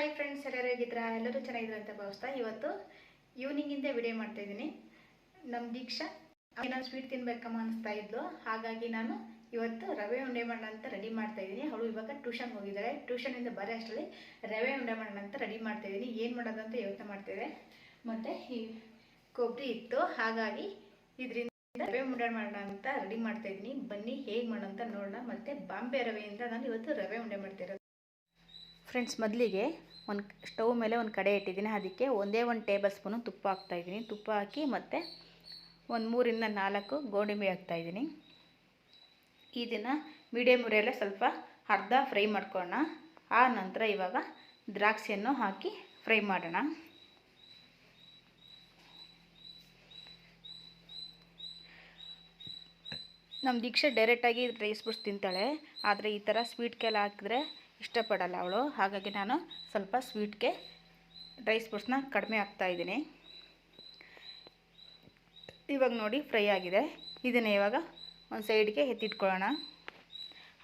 Hi friends ಎಲ್ಲರೂ ಹೇಗಿದ್ದೀರಾ? ಎಲ್ಲರೂ ಚೆನ್ನಾಗಿದ್ರು ಅಂತ ಭಾವಿಸ್ತಾ ಇವತ್ತು ಈವ್ನಿಂಗಿಂದ ವಿಡಿಯೋ ಮಾಡ್ತಾ ಇದ್ದೀನಿ. ನಮ್ಮ ದೀಕ್ಷಾ ನಾನು ಸ್ವೀಟ್ ತಿನ್ಬೇಕಮ್ಮ ಅನಿಸ್ತಾ ಇದ್ಲು. ಹಾಗಾಗಿ ನಾನು ಇವತ್ತು ರವೆ ಉಂಡೆ ಮಾಡೋಣ ಅಂತ ರೆಡಿ ಮಾಡ್ತಾ ಇದ್ದೀನಿ. ಅವಳು ಇವಾಗ ಟ್ಯೂಷನ್ಗೆ ಹೋಗಿದ್ದಾರೆ ಟ್ಯೂಷನಿಂದ ಬರೋ ಅಷ್ಟರಲ್ಲಿ ರವೆ ಉಂಡೆ ಮಾಡೋಣ ಅಂತ ರೆಡಿ ಮಾಡ್ತಾ ಇದ್ದೀನಿ. ಏನು ಮಾಡೋದು ಅಂತ ಯೋಚನೆ ಮಾಡ್ತಿದ್ದೆ ಮತ್ತು ಈ ಕೊಬ್ಬರಿ ಇತ್ತು. ಹಾಗಾಗಿ ಇದರಿಂದ ರವೆ ಉಂಡೆ ಮಾಡೋಣ ಅಂತ ರೆಡಿ ಮಾಡ್ತಾ ಇದ್ದೀನಿ. ಬನ್ನಿ, ಹೇಗೆ ಮಾಡೋಣ ಅಂತ ನೋಡೋಣ. ಮತ್ತು ಬಾಂಬೆ ರವೆಯಿಂದ ನಾನು ಇವತ್ತು ರವೆ ಉಂಡೆ ಮಾಡ್ತಿರೋದು. ಫ್ರೆಂಡ್ಸ್ ಮೊದಲಿಗೆ ಒಂದು ಸ್ಟವ್ ಮೇಲೆ ಒಂದು ಕಡೆ ಇಟ್ಟಿದ್ದೀನಿ. ಅದಕ್ಕೆ ಒಂದೇ ಒಂದು ಟೇಬಲ್ ಸ್ಪೂನು ತುಪ್ಪ ಹಾಕ್ತಾಯಿದ್ದೀನಿ ತುಪ್ಪ ಹಾಕಿ ಮತ್ತು ಒಂದು ಮೂರಿಂದ ನಾಲ್ಕು ಗೋಡಂಬಿ ಹಾಕ್ತಾಯಿದ್ದೀನಿ ಇದನ್ನು ಮೀಡಿಯಮ್ ಉರಿಯಲ್ಲೇ ಸ್ವಲ್ಪ ಅರ್ಧ ಫ್ರೈ ಮಾಡ್ಕೊಳ್ಳೋಣ. ಆ ನಂತರ ಇವಾಗ ದ್ರಾಕ್ಷಿಯನ್ನು ಹಾಕಿ ಫ್ರೈ ಮಾಡೋಣ. ನಮ್ಮ ದೀಕ್ಷೆ ಡೈರೆಕ್ಟಾಗಿ ರೈಸ್ ಬಿಡ್ಸ್ ತಿಂತಾಳೆ. ಆದರೆ ಈ ಥರ ಸ್ವೀಟ್ಗೆಲ್ಲ ಹಾಕಿದ್ರೆ ಇಷ್ಟಪಡಲ್ಲ ಅವಳು. ಹಾಗಾಗಿ ನಾನು ಸ್ವಲ್ಪ ಸ್ವೀಟ್ಗೆ ಡ್ರೈ ಫ್ರೂಟ್ಸ್ನ ಕಡಿಮೆ ಹಾಕ್ತಾಯಿದ್ದೀನಿ ಇವಾಗ ನೋಡಿ ಫ್ರೈ ಆಗಿದೆ. ಇದನ್ನು ಇವಾಗ ಒಂದು ಸೈಡ್ಗೆ ಎತ್ತಿಟ್ಕೊಳ್ಳೋಣ.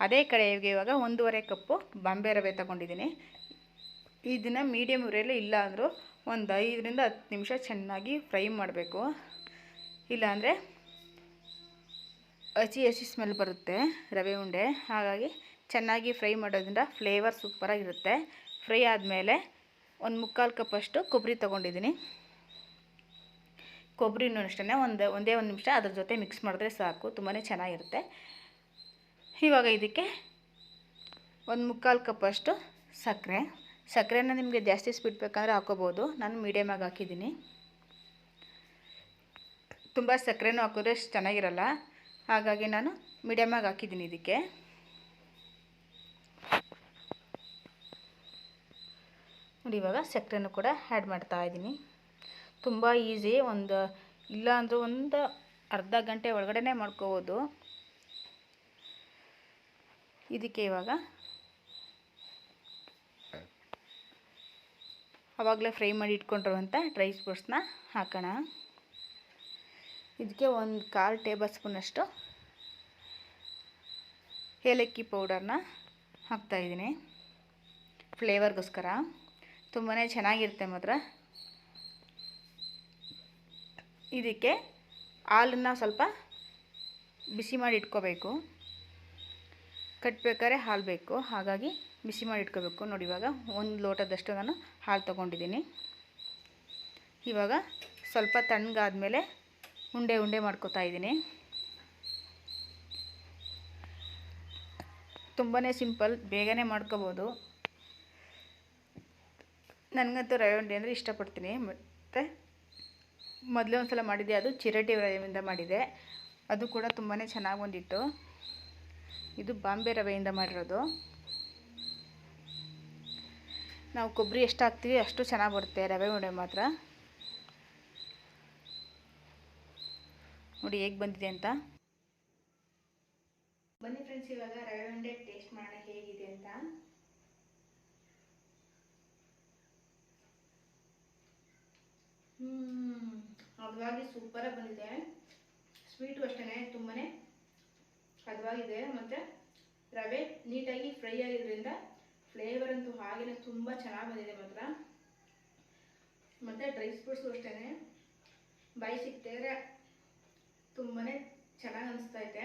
ಅದೇ ಕಡೆಗೆ ಇವಾಗ ಒಂದೂವರೆ ಕಪ್ಪು ಬಾಂಬೆ ರವೆ ತಗೊಂಡಿದ್ದೀನಿ. ಇದನ್ನು ಮೀಡಿಯಮ್ ಉರಿಯಲ್ಲಿ ಇಲ್ಲ ಅಂದರೂ ಒಂದು ಐದರಿಂದ ಹತ್ತು ನಿಮಿಷ ಚೆನ್ನಾಗಿ ಫ್ರೈ ಮಾಡಬೇಕು. ಇಲ್ಲಾಂದರೆ ಹಸಿ ಹಸಿ ಸ್ಮೆಲ್ ಬರುತ್ತೆ ರವೆ ಉಂಡೆ. ಹಾಗಾಗಿ ಚೆನ್ನಾಗಿ ಫ್ರೈ ಮಾಡೋದ್ರಿಂದ ಫ್ಲೇವರ್ ಸೂಪರಾಗಿರುತ್ತೆ. ಫ್ರೈ ಆದಮೇಲೆ ಒಂದು ಮುಕ್ಕಾಲು ಕಪ್ಪಷ್ಟು ಕೊಬ್ಬರಿ ತೊಗೊಂಡಿದ್ದೀನಿ. ಕೊಬ್ಬರಿನೂ ಅಷ್ಟೇ ಒಂದು, ಒಂದೇ ಒಂದು ನಿಮಿಷ ಅದ್ರ ಜೊತೆ ಮಿಕ್ಸ್ ಮಾಡಿದ್ರೆ ಸಾಕು ತುಂಬಾ ಚೆನ್ನಾಗಿರುತ್ತೆ. ಇವಾಗ ಇದಕ್ಕೆ ಒಂದು ಮುಕ್ಕಾಲು ಕಪ್ಪಷ್ಟು ಸಕ್ಕರೆ. ಸಕ್ಕರೆನ ನಿಮಗೆ ಜಾಸ್ತಿ ಸ್ವೀಟ್ ಬೇಕಂದರೆ ಹಾಕೋಬೋದು. ನಾನು ಮೀಡಿಯಮಾಗಿ ಹಾಕಿದ್ದೀನಿ. ತುಂಬ ಸಕ್ಕರೆನೂ ಹಾಕಿದ್ರೆ ಚೆನ್ನಾಗಿರಲ್ಲ. ಹಾಗಾಗಿ ನಾನು ಮೀಡಿಯಮಾಗಿ ಹಾಕಿದ್ದೀನಿ ಇದಕ್ಕೆ. ನೋಡಿ, ಇವಾಗ ಸಕ್ಕರೆನೂ ಕೂಡ ಆ್ಯಡ್ ಮಾಡ್ತಾ ಇದ್ದೀನಿ. ತುಂಬ ಈಸಿ ಒಂದು ಇಲ್ಲ ಅಂದರೂ ಒಂದು ಅರ್ಧ ಗಂಟೆ ಒಳಗಡೆ ಮಾಡ್ಕೋಬೋದು. ಇದಕ್ಕೆ ಇವಾಗ ಆವಾಗಲೇ ಫ್ರೈ ಮಾಡಿ ಇಟ್ಕೊಂಡಿರುವಂಥ ಡ್ರೈ ಫ್ರೂಟ್ಸ್ನ ಹಾಕೋಣ. ಇದಕ್ಕೆ ಒಂದು ಕಾಲು ಟೇಬಲ್ ಸ್ಪೂನಷ್ಟು ಏಲಕ್ಕಿ ಪೌಡರ್ನ ಹಾಕ್ತಾಯಿದ್ದೀನಿ ಫ್ಲೇವರ್ಗೋಸ್ಕರ. ತುಂಬಾ ಚೆನ್ನಾಗಿರುತ್ತೆ ಮಾತ್ರ. ಇದಕ್ಕೆ ಹಾಲನ್ನು ಸ್ವಲ್ಪ ಬಿಸಿ ಮಾಡಿ ಇಟ್ಕೋಬೇಕು. ಕಟ್ಟಬೇಕಾದ್ರೆ ಹಾಲು ಬೇಕು. ಹಾಗಾಗಿ ಬಿಸಿ ಮಾಡಿ ಇಟ್ಕೋಬೇಕು. ನೋಡಿ, ಇವಾಗ ಒಂದು ಲೋಟದಷ್ಟು ನಾನು ಹಾಲು ತೊಗೊಂಡಿದ್ದೀನಿ. ಇವಾಗ ಸ್ವಲ್ಪ ತಣ್ಣಗಾದ್ಮೇಲೆ ಉಂಡೆ ಉಂಡೆ ಮಾಡ್ಕೋತಾ ಇದ್ದೀನಿ. ತುಂಬಾ ಸಿಂಪಲ್, ಬೇಗನೆ ಮಾಡ್ಕೋಬೋದು. ನನಗಂತೂ ರವೆ ಉಂಡೆ ಅಂದರೆ ಇಷ್ಟಪಡ್ತೀನಿ. ಮತ್ತು ಮೊದಲೇ ಒಂದು ಸಲ ಮಾಡಿದ್ದೆ, ಅದು ಚಿರಟಿ ರವೆಯಿಂದ ಮಾಡಿದೆ. ಅದು ಕೂಡ ತುಂಬಾ ಚೆನ್ನಾಗಿ ಬಂದಿತ್ತು. ಇದು ಬಾಂಬೆ ರವೆಯಿಂದ ಮಾಡಿರೋದು. ನಾವು ಕೊಬ್ಬರಿ ಎಷ್ಟು ಹಾಕ್ತೀವಿ ಅಷ್ಟು ಚೆನ್ನಾಗಿ ಬರುತ್ತೆ ರವೆ ಉಂಡೆ ಮಾತ್ರ. ನೋಡಿ ಹೇಗೆ ಬಂದಿದೆ ಅಂತ. ಬನ್ನಿ ಫ್ರೆಂಡ್ಸ್ ಇವಾಗ ರವೆ ಉಂಡೆ ಟೇಸ್ಟ್ ಮಾಡೋಣ ಹೇಗಿದೆ ಅಂತ. ಹದವಾಗಿ ಸೂಪರಾಗಿ ಬಂದಿದೆ. ಸ್ವೀಟು ಅಷ್ಟೇ ತುಂಬಾ ಹದವಾಗಿದೆ. ಮತ್ತು ರವೆ ನೀಟಾಗಿ ಫ್ರೈ ಆಗಿರೋದ್ರಿಂದ ಫ್ಲೇವರ್ ಅಂತೂ ಹಾಗೆಯೇ ತುಂಬ ಚೆನ್ನಾಗಿ ಬಂದಿದೆ ಮಾತ್ರ. ಮತ್ತು ಡ್ರೈ ಫ್ರೂಟ್ಸು ಅಷ್ಟೇ ಬೈ ಸಿಕ್ತಿದ್ರೆ ತುಂಬಾ ಚೆನ್ನಾಗಿ ಅನಿಸ್ತೈತೆ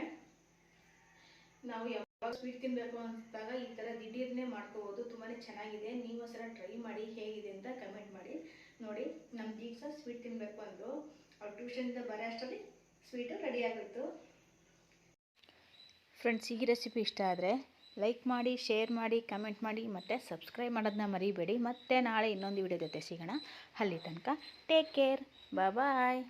ನಾವು ಯಾವಾಗ ಸ್ವೀಟ್ ತಿನ್ನಬೇಕು ಅಂತಾಗ ಈ ಥರ ದಿಢೀರ್ನೇ ಮಾಡ್ಕೋಬೋದು. ತುಂಬಾನೇ ಚೆನ್ನಾಗಿದೆ. ನೀವು ಒಂದ್ಸಲ ಟ್ರೈ ಮಾಡಿ ಹೇಗಿದೆ ಅಂತ ಕಮೆಂಟ್ ಮಾಡಿ. ನೋಡಿ ನಮ್ಮ ದೀಕ್ಷ ಸ್ವೀಟ್ ತಿನ್ನಬೇಕು ಅಂದರು. ಅವ್ರು ಟ್ಯೂಷನಿಂದ ಬರೋ ಅಷ್ಟರಲ್ಲಿ ಸ್ವೀಟ್ ರೆಡಿ ಆಗೋಯ್ತು. ಫ್ರೆಂಡ್ಸ್ ಈ ರೆಸಿಪಿ ಇಷ್ಟ ಆದರೆ ಲೈಕ್ ಮಾಡಿ ಶೇರ್ ಮಾಡಿ ಕಮೆಂಟ್ ಮಾಡಿ, ಮತ್ತು ಸಬ್ಸ್ಕ್ರೈಬ್ ಮಾಡೋದನ್ನ ಮರಿಬೇಡಿ. ಮತ್ತೆ ನಾಳೆ ಇನ್ನೊಂದು ವಿಡಿಯೋ ಜೊತೆ ಸಿಗೋಣ. ಅಲ್ಲಿ ತನಕ ಟೇಕ್ ಕೇರ್ ಬಾಯ್